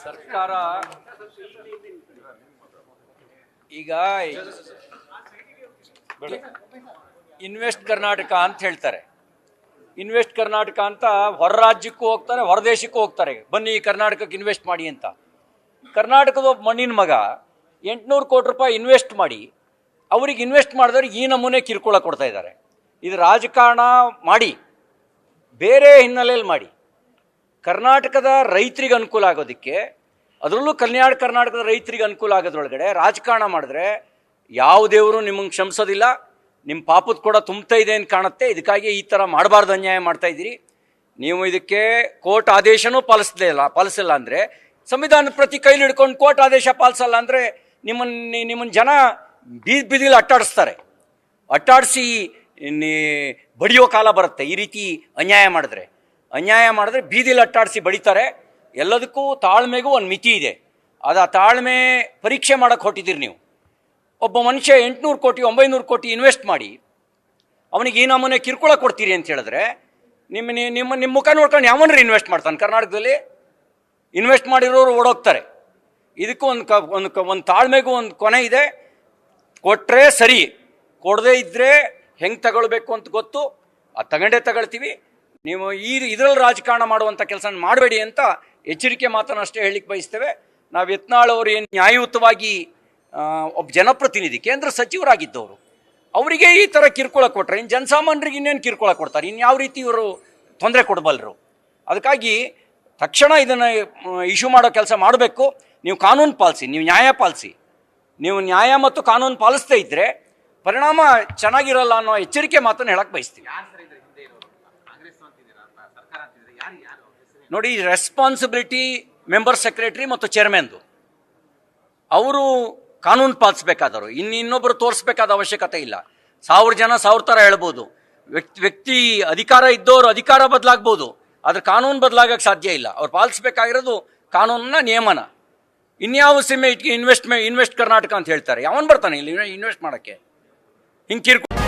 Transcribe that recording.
ಸರ್ಕಾರ ಈಗ ಇನ್ವೆಸ್ಟ್ ಕರ್ನಾಟಕ ಅಂತ ಹೇಳ್ತಾರೆ. ಇನ್ವೆಸ್ಟ್ ಕರ್ನಾಟಕ ಅಂತ ಹೊರ ರಾಜ್ಯಕ್ಕೂ ಹೋಗ್ತಾರೆ, ಹೊರ ದೇಶಕ್ಕೂ ಹೋಗ್ತಾರೆ. ಬನ್ನಿ ಕರ್ನಾಟಕಕ್ಕೆ ಇನ್ವೆಸ್ಟ್ ಮಾಡಿ ಅಂತ. ಕರ್ನಾಟಕದ ಒಬ್ಬ ಮಣ್ಣಿನ ಮಗ ಎಂಟುನೂರು ಕೋಟಿ ರೂಪಾಯಿ ಇನ್ವೆಸ್ಟ್ ಮಾಡಿ, ಅವ್ರಿಗೆ ಇನ್ವೆಸ್ಟ್ ಮಾಡಿದವ್ರಿಗೆ ಈ ನಮೂನೆ ಕಿರುಕುಳ ಕೊಡ್ತಾ ಇದ್ದಾರೆ. ಇದು ರಾಜಕಾರಣ ಮಾಡಿ, ಬೇರೆ ಹಿನ್ನೆಲೆಯಲ್ಲಿ ಮಾಡಿ. ಕರ್ನಾಟಕದ ರೈತರಿಗೆ ಅನುಕೂಲ ಆಗೋದಕ್ಕೆ, ಅದರಲ್ಲೂ ಕಲ್ಯಾಣ ಕರ್ನಾಟಕದ ರೈತರಿಗೆ ಅನುಕೂಲ ಆಗೋದ್ರೊಳಗಡೆ ರಾಜಕಾರಣ ಮಾಡಿದ್ರೆ ಯಾವ ದೇವರು ನಿಮಗೆ ಕ್ಷಮಿಸೋದಿಲ್ಲ ನಿಮ್ಮ ಪಾಪದ ಕೂಡ ತುಂಬ್ತಾ ಇದೆ ಅಂತ ಕಾಣುತ್ತೆ, ಇದಕ್ಕಾಗಿ ಈ ಥರ ಮಾಡಬಾರ್ದು ಅನ್ಯಾಯ ಮಾಡ್ತಾ ಇದ್ದೀರಿ. ನೀವು ಇದಕ್ಕೆ ಕೋರ್ಟ್ ಆದೇಶನೂ ಪಾಲಿಸದೇ ಇಲ್ಲ, ಪಾಲಿಸಿಲ್ಲ ಅಂದರೆ, ಸಂವಿಧಾನದ ಪ್ರತಿ ಕೈಲಿ ಹಿಡ್ಕೊಂಡು ಕೋರ್ಟ್ ಆದೇಶ ಪಾಲಿಸಲ್ಲ ಅಂದರೆ ನಿಮ್ಮನ್ನ ನಿಮ್ಮನ್ನ ಜನ ಬೀದಿ ಬೀದಿಲಿ ಅಟ್ಟಾಡಿಸ್ತಾರೆ. ಅಟ್ಟಾಡಿಸಿ ಬಡಿಯೋ ಕಾಲ ಬರುತ್ತೆ, ಈ ರೀತಿ ಅನ್ಯಾಯ ಮಾಡಿದ್ರೆ. ಅನ್ಯಾಯ ಮಾಡಿದ್ರೆ ಬೀದಿಲಿ ಅಟ್ಟಾಡಿಸಿ ಬಡಿತಾರೆ. ಎಲ್ಲದಕ್ಕೂ ತಾಳ್ಮೆಗೂ ಒಂದು ಮಿತಿ ಇದೆ. ಅದು ಆ ತಾಳ್ಮೆ ಪರೀಕ್ಷೆ ಮಾಡಕ್ಕೆ ಹೊಟ್ಟಿದ್ದೀರಿ ನೀವು. ಒಬ್ಬ ಮನುಷ್ಯ ಎಂಟುನೂರು ಕೋಟಿ, ಒಂಬೈನೂರು ಕೋಟಿ ಇನ್ವೆಸ್ಟ್ ಮಾಡಿ, ಅವನಿಗೆ ಈ ನಮೂನೆ ಕಿರುಕುಳ ಕೊಡ್ತೀರಿ ಅಂತ ಹೇಳಿದ್ರೆ ನಿಮ್ಮ ನಿಮ್ಮ ನಿಮ್ಮ ಮುಖ ನೋಡ್ಕೊಂಡು ಯಾವನ್ರಿ ಇನ್ವೆಸ್ಟ್ ಮಾಡ್ತಾನೆ ಕರ್ನಾಟಕದಲ್ಲಿ? ಇನ್ವೆಸ್ಟ್ ಮಾಡಿರೋರು ಓಡೋಗ್ತಾರೆ. ಇದಕ್ಕೂ ಒಂದು ಕ ಒಂದು ಕ, ಒಂದು ತಾಳ್ಮೆಗೂ ಒಂದು ಕೊನೆ ಇದೆ. ಕೊಟ್ಟರೆ ಸರಿ. ಕೊಡದೇ ಇದ್ದರೆ ಹೆಂಗೆ ತಗೊಳ್ಬೇಕು ಅಂತ ಗೊತ್ತು. ಅದು ತಗೊಂಡೇ ತಗೊಳ್ತೀವಿ. ನೀವು ಈ ಇದರಲ್ಲಿ ರಾಜಕಾರಣ ಮಾಡುವಂಥ ಕೆಲಸ ಮಾಡಬೇಡಿ ಅಂತ ಎಚ್ಚರಿಕೆ ಮಾತನ್ನು ಅಷ್ಟೇ ಹೇಳಲಿಕ್ಕೆ ಬಯಸ್ತೇವೆ. ನಾವು ಯತ್ನಾಳ್ ಅವರು ಏನು ನ್ಯಾಯಯುತವಾಗಿ ಒಬ್ಬ ಜನಪ್ರತಿನಿಧಿ, ಕೇಂದ್ರ ಸಚಿವರಾಗಿದ್ದವರು, ಅವರಿಗೆ ಈ ಥರ ಕಿರುಕುಳ ಕೊಟ್ಟರೆ ಇನ್ನು ಜನಸಾಮಾನ್ಯರಿಗೆ ಇನ್ನೇನು ಕಿರುಕುಳ ಕೊಡ್ತಾರೆ? ಇನ್ನು ಯಾವ ರೀತಿ ಇವರು ತೊಂದರೆ ಕೊಡಬಲ್ಲರು ಅದಕ್ಕಾಗಿ ತಕ್ಷಣ ಇದನ್ನು ಇಶ್ಯೂ ಮಾಡೋ ಕೆಲಸ ಮಾಡಬೇಕು. ನೀವು ಕಾನೂನು ಪಾಲಿಸಿ, ನೀವು ನ್ಯಾಯ ಪಾಲಿಸಿ. ನೀವು ನ್ಯಾಯ ಮತ್ತು ಕಾನೂನು ಪಾಲಿಸ್ತಾ ಇದ್ದರೆ ಪರಿಣಾಮ ಚೆನ್ನಾಗಿರಲ್ಲ ಅನ್ನೋ ಎಚ್ಚರಿಕೆ ಮಾತನ್ನು ಹೇಳಕ್ಕೆ ಬಯಸ್ತೀವಿ. ನೋಡಿ ರೆಸ್ಪಾನ್ಸಿಬಿಲಿಟಿ ಮೆಂಬರ್ ಸೆಕ್ರೆಟರಿ ಮತ್ತು ಚೇರ್ಮನ್ದು ಅವರು ಕಾನೂನು ಪಾಲಿಸ್ಬೇಕಾದರು ಇನ್ನು ಇನ್ನೊಬ್ಬರು ತೋರಿಸ್ಬೇಕಾದ ಅವಶ್ಯಕತೆ ಇಲ್ಲ. ಸಾವಿರ ಜನ ಸಾವಿರ ಥರ ಹೇಳ್ಬೋದು. ವ್ಯಕ್ತಿ ಅಧಿಕಾರ ಇದ್ದವರು ಅಧಿಕಾರ ಬದಲಾಗ್ಬೋದು. ಆದ್ರೆ ಕಾನೂನು ಬದಲಾಗಕ್ಕೆ ಸಾಧ್ಯ ಇಲ್ಲ. ಅವ್ರು ಪಾಲಿಸ್ಬೇಕಾಗಿರೋದು ಕಾನೂನನ್ನ ನಿಯಮನ. ಇನ್ಯಾವ ಸಿಮೆ ಇನ್ವೆಸ್ಟ್ಮೆ ಇನ್ವೆಸ್ಟ್ ಕರ್ನಾಟಕ ಅಂತ ಹೇಳ್ತಾರೆ. ಯಾವನ್ ಬರ್ತಾನೆ ಇಲ್ಲಿ ಇನ್ವೆಸ್ಟ್ ಮಾಡೋಕ್ಕೆ? ಹಿಂಗೆ ಕಿರ್ಕು